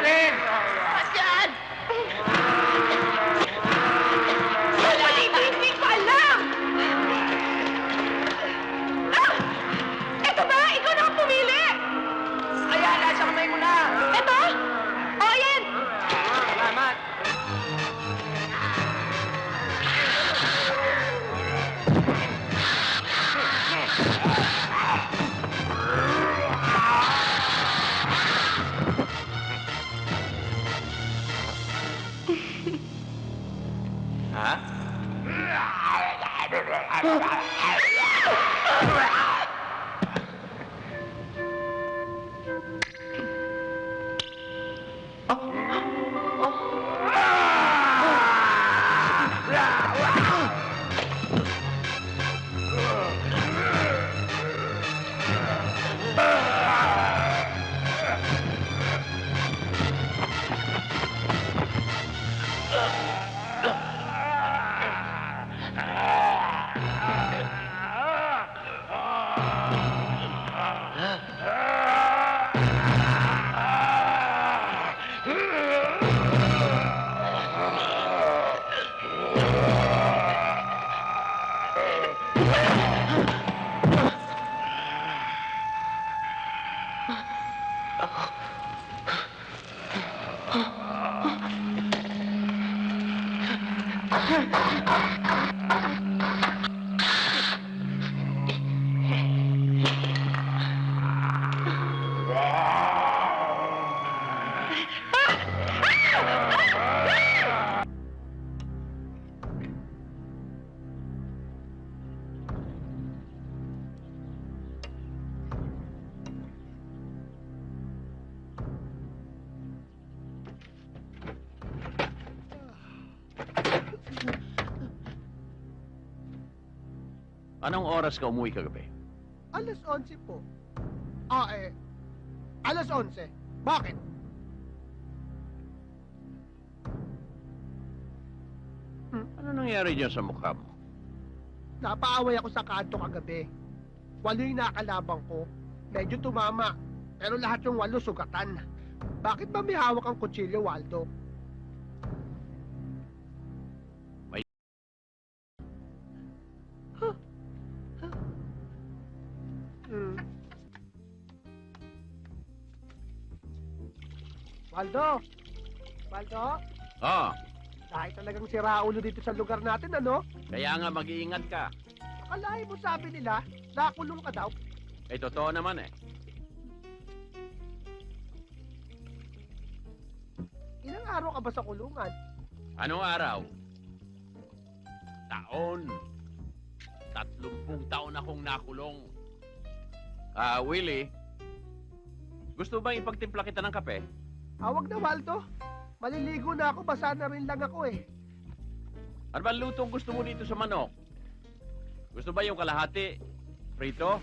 Hindi pa rin! Andyan! Mali, hindi ko alam! Ah! Ito ba? Ikaw na ang pumili! Ayan, nasa kamay mo na! Ito? O, ayan! Salamat! Anong oras ka umuwi kagabi? Alas 11 po. Ah, eh. Alas 11. Bakit? Ano nangyari dyan sa mukha mo? Napaaway ako sa kanto kagabi. Walo yung nakalabang ko. Medyo tumama. Pero lahat yung walo sugatan. Bakit ba may hawak ang kutsilyo, Waldo? Waldo! Waldo? Ah, Dahil talagang si Raulo dito sa lugar natin, ano? kaya nga mag-iingat ka. Akalain mo sabi nila, nakulong ka daw. Eh, totoo naman eh. Ilang araw ka ba sa kulungan? Anong araw? Taon. Tatlumpung taon akong nakulong. Ah, Willie, gusto bang ipagtimpla kita ng kape? Awag na, Waldo. Maliligo na ako, basa na rin lang ako eh. Ano ba lutong gusto mo dito sa manok? Gusto ba yung kalahati? Prito?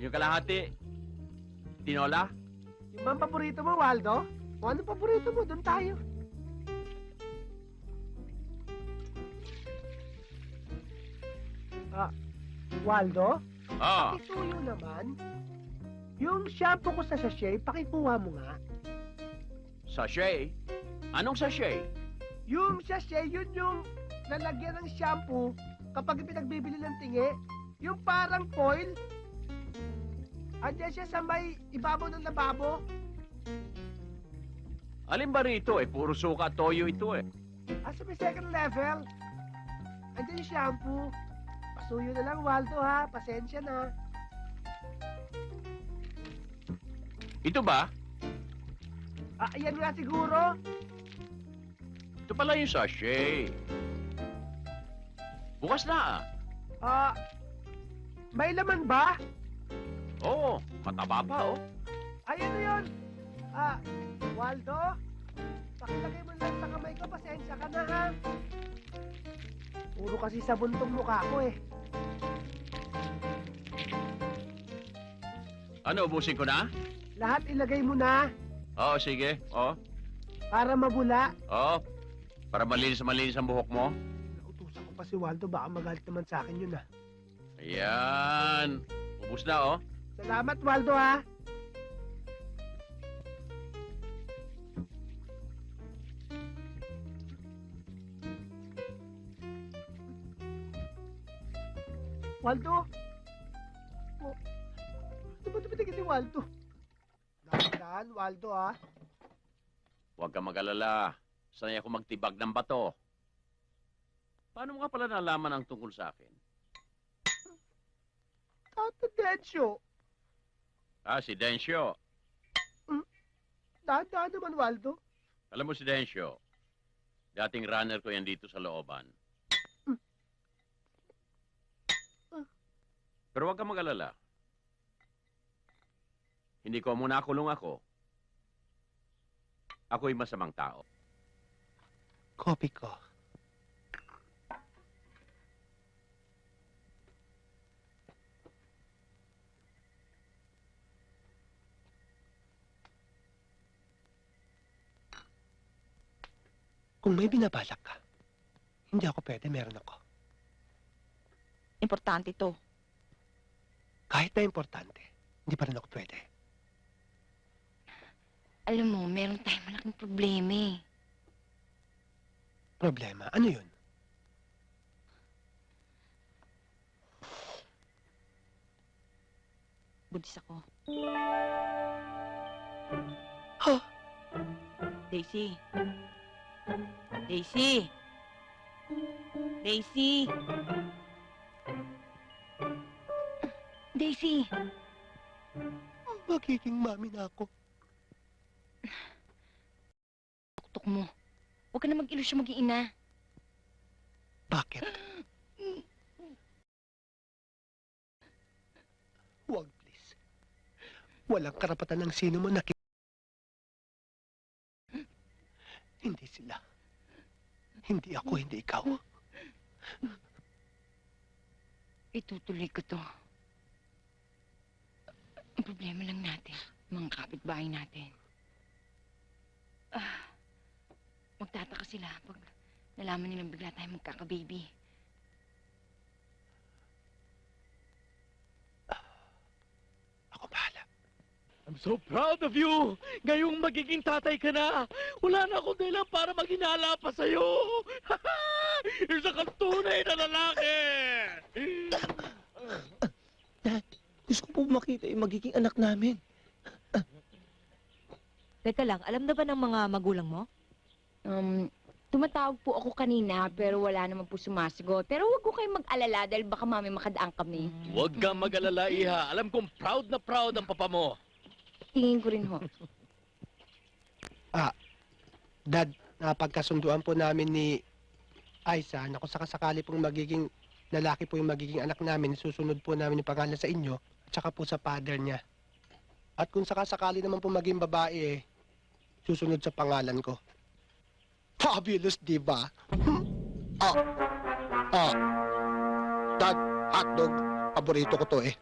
Yung kalahati? Tinola? Yung bang paborito mo, Waldo? O ano paborito mo? Doon tayo. Ah, Waldo? Ah, Ituyo naman. Yung shampoo ko sa sachet, pakikuha mo nga. Sachet? Anong sachet? Yung sachet, yun yung lalagyan ng shampoo kapag pinagbibili ng tingi. Yung parang foil. Andiyan siya sa may ibabaw ng lababo. Alin ba rito eh? Puro suka at toyo ito eh. Ah, sa may second level. Andiyan yung shampoo. Pasuyo na lang, Waldo, ha? Pasensya na. Ito ba? Ah, ayan nga siguro. Ito pala yung sachet. Bukas na ah. Ah, may laman ba? Oo, mataba pa oh. Ay, ano yun? Ah, Waldo? Pakilagay mo lang sa kamay ko, pasensya ka na ha. Puro kasi sabon tong mukha ko eh. Ano, ubusin ko na? Lahat ilagay mo na Oo, sige. Oo, para mabula. oo. Para malinis malinis ang buhok mo. Nautusan ko pa si Waldo, baka magalit naman sa akin yun ah. Ayan. Ubus na oh. Salamat Waldo ha. Waldo? Oh, ano ba tumitigil si Waldo? Dahan, Waldo ha. Huwag kang mag-alala. Sanay ako magtibag ng bato. Paano mo nga pala nalaman ang tungkol sa akin? Tata Densyo. Ah, si Dencio. Dahan-dahan naman Waldo. Alam mo si Dencio, dating runner ko yan dito sa looban. Pero huwag kang mag-alala. Hindi ko muna kulong ako. Ako'y masamang tao. Copy ko. Kung may binabalak ka, hindi ako pwede, meron ako. Importante to. Kahit na importante, hindi pa rin ako pwede. Alam mo, meron tayong malaking problema eh. Problema, ano yun? Budis ako. Ha? Daisy. Daisy. Daisy. Daisy. Magiging mami na ako. Tuktok mo. Huwag ka na mag-ilusyon maging ina. Bakit? Huwag, please. Walang karapatan ng sino mo na ki- Hindi sila. Hindi ako, hindi ikaw. Itutuloy ko to. Ang problema lang natin, mga kapitbahay natin. Ah, magtataka sila pag nalaman nilang bigla tayong magkakababy. Ako bahala. I'm so proud of you! Ngayong magiging tatay ka na, wala na akong dahilan para maghinala pa sa'yo! Isa kang tunay na lalaki! Gusto ko po makita yung magiging anak namin. Teka lang, alam na ba ng mga magulang mo? Um, tumatawag po ako kanina pero wala naman po sumasagot. Pero huwag ko kayong mag-alala dahil baka mami makadaan kami. Huwag kang mag-alala, Iha. Alam kong proud na proud ang papa mo. Tingin ko rin ho. Dad, napagkasunduan po namin ni Aiza na kung sakasakali pong magiging lalaki po yung magiging anak namin, susunod po namin yung pangalan sa inyo at saka po sa father niya. At kung sakasakali naman po maging babae, eh, susunod sa pangalan ko. Fabulous, di ba? Hmm? Ah, ah, Dad, hotdog, paborito ko to eh.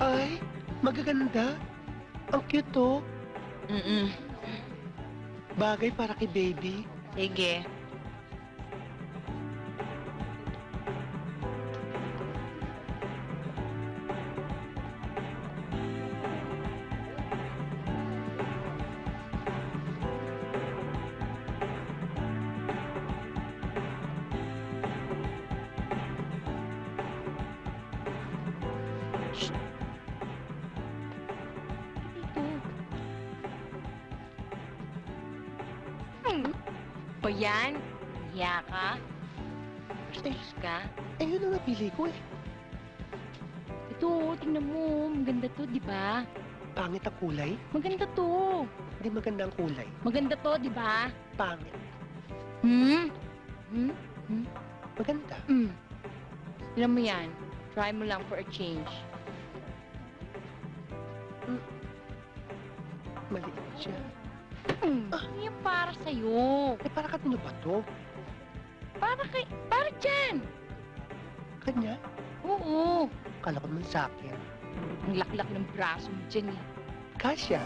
Ay, magaganda. Ang cute to. Mm-mm. Bagay para kay baby. Sige. Ba yan? Hiya ka? Bastos ka? Eh, yun ang napili ko eh. Ito, tingnan mo. Maganda to, di ba? Pangit ang kulay? Maganda to. Hindi maganda ang kulay. Maganda to, di ba? Pangit. Hmm? Hmm? Maganda. Hmm. Tignan mo yan. Try mo lang for a change. Maliit siya. Sa'yo. Eh, para kanino ba to? Para kay... Para dyan. Kanya? Oo. Kala ko naman sa akin. Ang laklak ng braso mo dyan eh. Kasya.